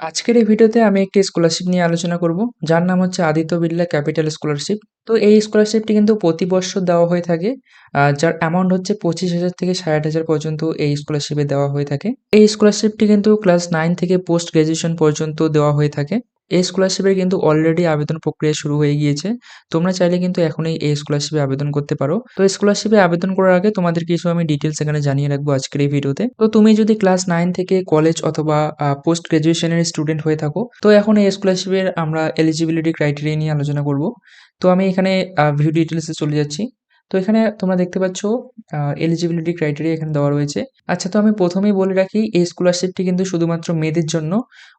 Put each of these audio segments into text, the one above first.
আজকের এই ভিডিওতে আমি একটি স্কলারশিপ নিয়ে আলোচনা করব। যার নাম হচ্ছে আদিত্য বিড়লা ক্যাপিটাল স্কলারশিপ তো এই স্কলারশিপটি কিন্তু প্রতি বছর দেওয়া হয়ে থাকে যার অ্যামাউন্ট হচ্ছে পঁচিশ হাজার থেকে ষাট হাজার পর্যন্ত এই স্কলারশিপে দেওয়া হয়ে থাকে। এই স্কলারশিপটি কিন্তু ক্লাস নাইন থেকে পোস্ট গ্রাজুয়েশন পর্যন্ত দেওয়া হয়ে থাকে। এই স্কলারশিপের কিন্তু অলরেডি আবেদন প্রক্রিয়া শুরু হয়ে গিয়েছে। তোমরা চাইলে কিন্তু এখনই এই স্কলারশিপে আবেদন করতে পারো। তো স্কলারশিপে আবেদন করার আগে তোমাদের কিছু আমি ডিটেলস এখানে জানিয়ে রাখব আজকের এই ভিডিওতে তো। তুমি যদি ক্লাস নাইন থেকে কলেজ অথবা পোস্ট গ্রাজুয়েশনের স্টুডেন্ট হয়ে থাকো, তো এখন এই স্কলারশিপের আমরা এলিজিবিলিটি ক্রাইটেরিয়া নিয়ে আলোচনা করব। তো আমি এখানে ভিউ ডিটেলসে চলে যাচ্ছি। তো এখানে তোমরা দেখতে পাচ্ছ এলিজিবিলিটি ক্রাইটেরিয়া এখানে দেওয়া রয়েছে। আচ্ছা তো আমি প্রথমেই বলে রাখি, এই স্কলারশিপটি কিন্তু শুধুমাত্র মেয়েদের জন্য।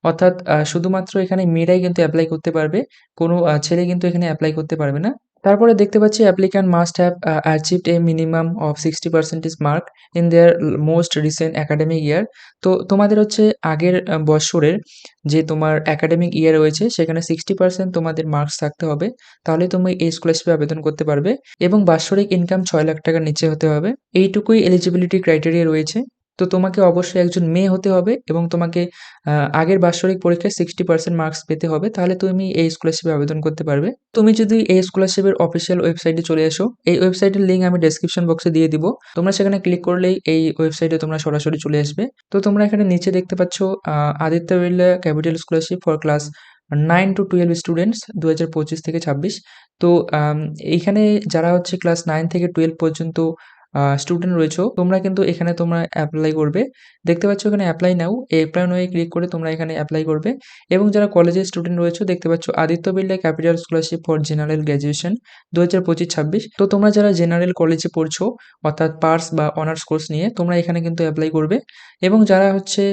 অর্থাৎ শুধুমাত্র এখানে মেয়েরাই কিন্তু অ্যাপ্লাই করতে পারবে, কোনো ছেলে কিন্তু এখানে অ্যাপ্লাই করতে পারবে না। তারপরে দেখতে পাচ্ছি applicant must have achieved a minimum of sixty percentage mark in their most recent academic year তো তোমাদের হচ্ছে আগের বছরের যে তোমার একাডেমিক ইয়ার রয়েছে, সেখানে সিক্সটি পার্সেন্ট তোমাদের মার্কস থাকতে হবে। তাহলে তুমি এই স্কলারশিপে আবেদন করতে পারবে এবং বাৎসরিক ইনকাম ছয় লাখ টাকার নিচে হতে হবে। এইটুকুই এলিজিবিলিটি ক্রাইটেরিয়া রয়েছে। তো তোমাকে অবশ্যই একজন মেয়ে হতে হবে এবং তোমাকে আগের বাৎসরিক পরীক্ষায় সিক্সটি পার্সেন্ট মার্কস পেতে হবে। তাহলে তুমি এই স্কলারশিপে আবেদন করতে পারবে। তুমি যদি এই স্কলারশিপের অফিসিয়াল ওয়েবসাইটে চলে আসো এই ওয়েবসাইটের লিঙ্ক আমি ডেসক্রিপশন বক্সে দিয়ে দিব। তোমরা সেখানে ক্লিক করলেই এই ওয়েবসাইটে তোমরা সরাসরি চলে আসবে। তো তোমরা এখানে নিচে দেখতে পাচ্ছ Aditya Birla capital scholarship for class nine to twelve students দু হাজার পঁচিশ থেকে ছাব্বিশ। তো এইখানে যারা হচ্ছে ক্লাস নাইন থেকে টুয়েলভ পর্যন্ত স্টুডেন্ট রয়েছো, তোমরা কিন্তু এখানে তোমরা অ্যাপ্লাই করবে। দেখতে পাচ্ছ এখানে অ্যাপ্লাই নাও অ্যাপ্লাই নয়ে ক্লিক করে তোমরা এখানে অ্যাপ্লাই করবে। এবং যারা কলেজের স্টুডেন্ট রয়েছো, দেখতে পাচ্ছ Aditya Birla capital scholarship for general graduation দু হাজার পঁচিশ ছাব্বিশ। তো তোমরা যারা জেনারেল কলেজে পড়ছো, অর্থাৎ পার্স বা অনার্স কোর্স নিয়ে, তোমরা এখানে কিন্তু অ্যাপ্লাই করবে। এবং যারা হচ্ছে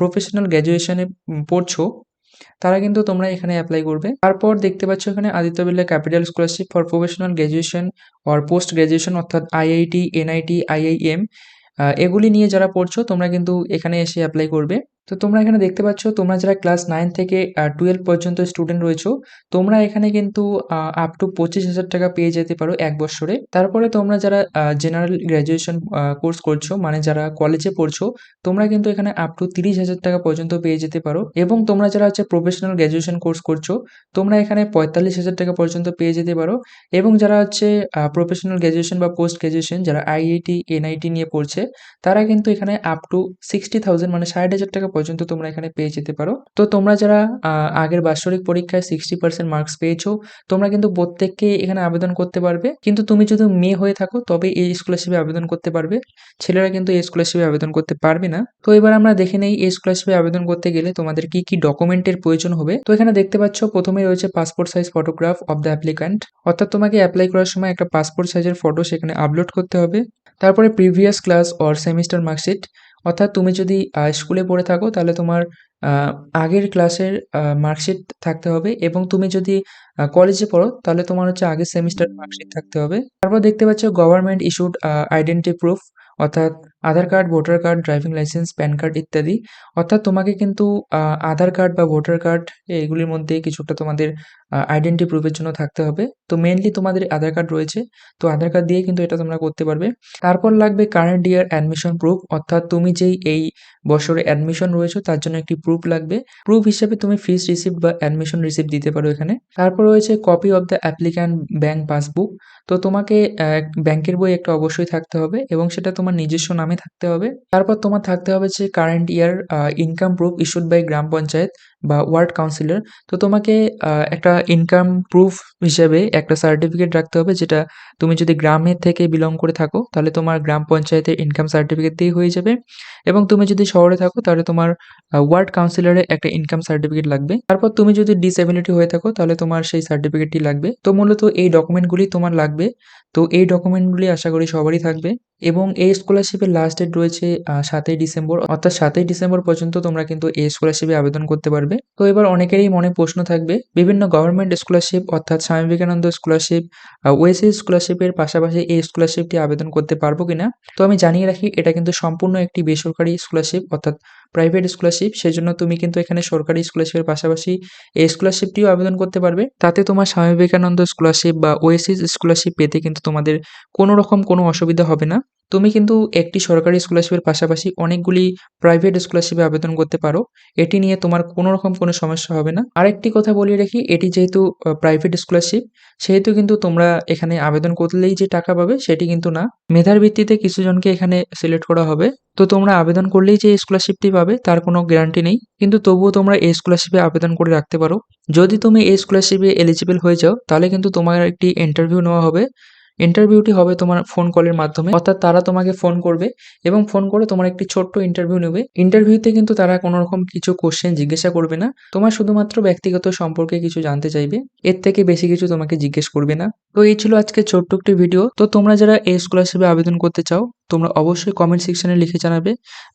প্রফেশনাল গ্র্যাজুয়েশনে পড়ছো তারা কিন্তু তোমরা এখানে অ্যাপ্লাই করবে। তারপর দেখতে পাচ্ছ এখানে Aditya Birla capital scholarship for professional graduation or post graduation অর্থাৎ আইআইটি এনআইটি আইআইএম এগুলি নিয়ে যারা পড়ছো, তোমরা কিন্তু এখানে এসে অ্যাপ্লাই করবে। তো তোমরা এখানে দেখতে পাচ্ছ, তোমরা যারা ক্লাস নাইন থেকে টুয়েলভ পর্যন্ত স্টুডেন্ট রয়েছো, তোমরা এখানে কিন্তু আপ টু পঁচিশ হাজার টাকা পেয়ে যেতে পারো এক বছরে। তারপরে তোমরা যারা জেনারেল গ্র্যাজুয়েশন কোর্স করছ মানে যারা কলেজে পড়ছো, তোমরা কিন্তু এখানে আপ টু তিরিশ হাজার টাকা পর্যন্ত পেয়ে যেতে পারো। এবং তোমরা যারা হচ্ছে প্রফেশনাল গ্র্যাজুয়েশন কোর্স করছ, তোমরা এখানে পঁয়তাল্লিশ হাজার টাকা পর্যন্ত পেয়ে যেতে পারো। এবং যারা হচ্ছে প্রফেশনাল গ্র্যাজুয়েশন বা পোস্ট গ্র্যাজুয়েশন যারা আইআইটি এনআইটি নিয়ে পড়ছে, তারা কিন্তু এখানে আপ টু সিক্সটি থাউজেন্ড মানে ষাট হাজার টাকা পর্যন্ত তোমরা এখানে পেয়ে যেতে পারো। তো তোমরা যারা আগের বাৎসরিক পরীক্ষায় সিক্সটি পার্সেন্ট মার্কস পেয়েছ, তোমরা কিন্তু প্রত্যেককে এখানে আবেদন করতে পারবে। কিন্তু তুমি যদি মেয়ে হয়ে থাকো তবে এই স্কলারশিপে আবেদন করতে পারবে। ছেলেরা কিন্তু এই স্কলারশিপে আবেদন করতে পারবে না। তো এবার আমরা দেখে নেই এই স্কলারশিপে আবেদন করতে গেলে তোমাদের কি কি ডকুমেন্টের প্রয়োজন হবে। তো এখানে দেখতে পাচ্ছ, প্রথমে রয়েছে passport size photograph of the applicant অর্থাৎ তোমাকে অ্যাপ্লাই করার সময় একটা পাসপোর্ট সাইজের ফটো সেখানে আপলোড করতে হবে। তারপরে previous class or semester marksheet অর্থাৎ তুমি যদি স্কুলে পড়ে থাকো, তাহলে তোমার আগের ক্লাসের মার্কশিট থাকতে হবে এবং তুমি যদি কলেজে পড়ো, তাহলে তোমার হচ্ছে আগের সেমিস্টার মার্কশিট থাকতে হবে। তারপর দেখতে পাচ্ছ গভর্নমেন্ট ইস্যুড আইডেন্টি প্রুফ অর্থাৎ Aadhaar card, voter card, driving licence, PAN card ইত্যাদি। অর্থাৎ তোমাকে কিন্তু আধার কার্ড বা ভোটার কার্ড এগুলির মধ্যে কিছুটা তোমাদের আইডেন্টি প্রুফের জন্য থাকতে হবে। তো মেনলি তোমাদের আধার কার্ড রয়েছে। তো আধার কার্ড দিয়ে কিন্তু এটা তোমরা করতে পারবে। তারপর লাগবে কারেন্ট ইয়ার অ্যাডমিশন প্রুফ অর্থাৎ তুমি যেই, এই বছরে অ্যাডমিশন রয়েছে, তার জন্য একটি প্রুফ লাগবে। প্রুফ হিসেবে তুমি ফিস রিসিপ্ট বা অ্যাডমিশন রিসিপ্ট দিতে পারো এখানে। তারপর রয়েছে copy of the applicant bank passbook তো তোমাকে ব্যাংকের বই একটা অবশ্যই থাকতে হবে এবং সেটা তোমার নিজস্ব নামে থাকতে হবে। তারপর তোমার থাকতে হবে যে current year income proof issued by গ্রাম পঞ্চায়েত। বা ওয়ার্ড কাউন্সিলর, তো তোমাকে একটা ইনকাম প্রুফ হিসেবে একটা সার্টিফিকেট রাখতে হবে যেটা তুমি যদি গ্রামের থেকে বিলং করে থাকো, তাহলে তোমার গ্রাম পঞ্চায়েতের ইনকাম সার্টিফিকেট দিয়ে হয়ে যাবে এবং তুমি যদি শহরে থাকো, তাহলে তোমার ওয়ার্ড কাউন্সিলরের একটা ইনকাম সার্টিফিকেট লাগবে। তারপর তুমি যদি ডিসএবিলিটি হয়ে থাকো, তাহলে তোমার সেই সার্টিফিকেটটি লাগবে। তো মূলত এই ডকুমেন্টগুলি তোমার লাগবে। তো এই ডকুমেন্টগুলি আশা করি সবারই থাকবে এবং এই স্কলারশিপের লাস্ট ডেট রয়েছে সাতই ডিসেম্বর। অর্থাৎ সাতই ডিসেম্বর পর্যন্ত তোমরা কিন্তু এই স্কলারশিপে আবেদন করতে পারবে। তো এবার অনেকেরই মনে প্রশ্ন থাকবে, বিভিন্ন গভর্নমেন্ট স্কলারশিপ অর্থাৎ স্বামী বিবেকানন্দ স্কলারশিপ ওয়েসি স্কলারশিপের পাশাপাশি এই স্কলারশিপটি আবেদন করতে পারব কিনা? তো আমি জানিয়ে রাখি, এটা কিন্তু সম্পূর্ণ একটি বেসরকারি স্কলারশিপ অর্থাৎ প্রাইভেট স্কলারশিপ সেজন্য তুমি কিন্তু এখানে সরকারি স্কলারশিপের পাশাপাশি এই স্কলারশিপটিও আবেদন করতে পারবে। তাতে তোমার স্বামী বিবেকানন্দ স্কলারশিপ বা ওয়েসিস স্কলারশিপ পেতে কিন্তু তোমাদের কোনো রকম কোনো অসুবিধা হবে না। তুমি কিন্তু একটি সরকারি স্কলারশিপের পাশাপাশি অনেকগুলি প্রাইভেট স্কলারশিপে আবেদন করতে পারো। এটি নিয়ে তোমার কোনো রকম কোনো সমস্যা হবে না। আরেকটি কথা বলিয়ে রাখি, এটি যেহেতু প্রাইভেট স্কলারশিপ সেহেতু কিন্তু তোমরা এখানে আবেদন করলেই যে টাকা পাবে সেটি কিন্তু না। মেধার ভিত্তিতে কিছু জনকে এখানে সিলেক্ট করা হবে। তো তোমরা আবেদন করলেই যে স্কলারশিপটি পাবে তার কোনো গ্যারান্টি নেই। কিন্তু তবুও তোমরা এই স্কলারশিপে আবেদন করে রাখতে পারো। যদি তুমি এই স্কলারশিপে এলিজিবল হয়ে যাও, তাহলে কিন্তু তোমার একটি ইন্টারভিউ নেওয়া হবে। ইন্টারভিউটি হবে তোমার ফোন কলের মাধ্যমে। অর্থাৎ তারা তোমাকে ফোন করবে এবং ফোন করে তোমার একটি ছোট্ট ইন্টারভিউ নেবে। ইন্টারভিউতে কিন্তু তারা কোনো রকম কিছু কোশ্চেন জিজ্ঞাসা করবে না। তোমার শুধুমাত্র ব্যক্তিগত সম্পর্কে কিছু জানতে চাইবে। এর থেকে বেশি কিছু তোমাকে জিজ্ঞেস করবে না। তো এই ছিল আজকে ছোট্ট একটি ভিডিও তো তোমরা যারা এই স্কলারশিপে আবেদন করতে চাও, তোমরা অবশ্যই কমেন্ট সেকশনে লিখে জানাবে।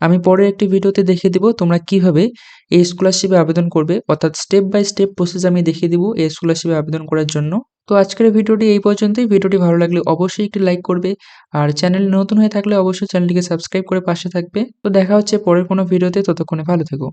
আমি পরের একটি ভিডিওতে দেখিয়ে দিব তোমরা কীভাবে এই স্কলারশিপে আবেদন করবে। অর্থাৎ স্টেপ বাই স্টেপ প্রসেস আমি দেখিয়ে দিব এই স্কলারশিপে আবেদন করার জন্য। তো আজকের ভিডিওটি এই পর্যন্তই। ভিডিওটি ভালো লাগলে অবশ্যই একটি লাইক করবে আর চ্যানেল নতুন হয়ে থাকলে অবশ্যই চ্যানেলটিকে সাবস্ক্রাইব করে পাশে থাকবে। তো দেখা হচ্ছে পরের কোনো ভিডিওতে, ততক্ষণে ভালো থেকো।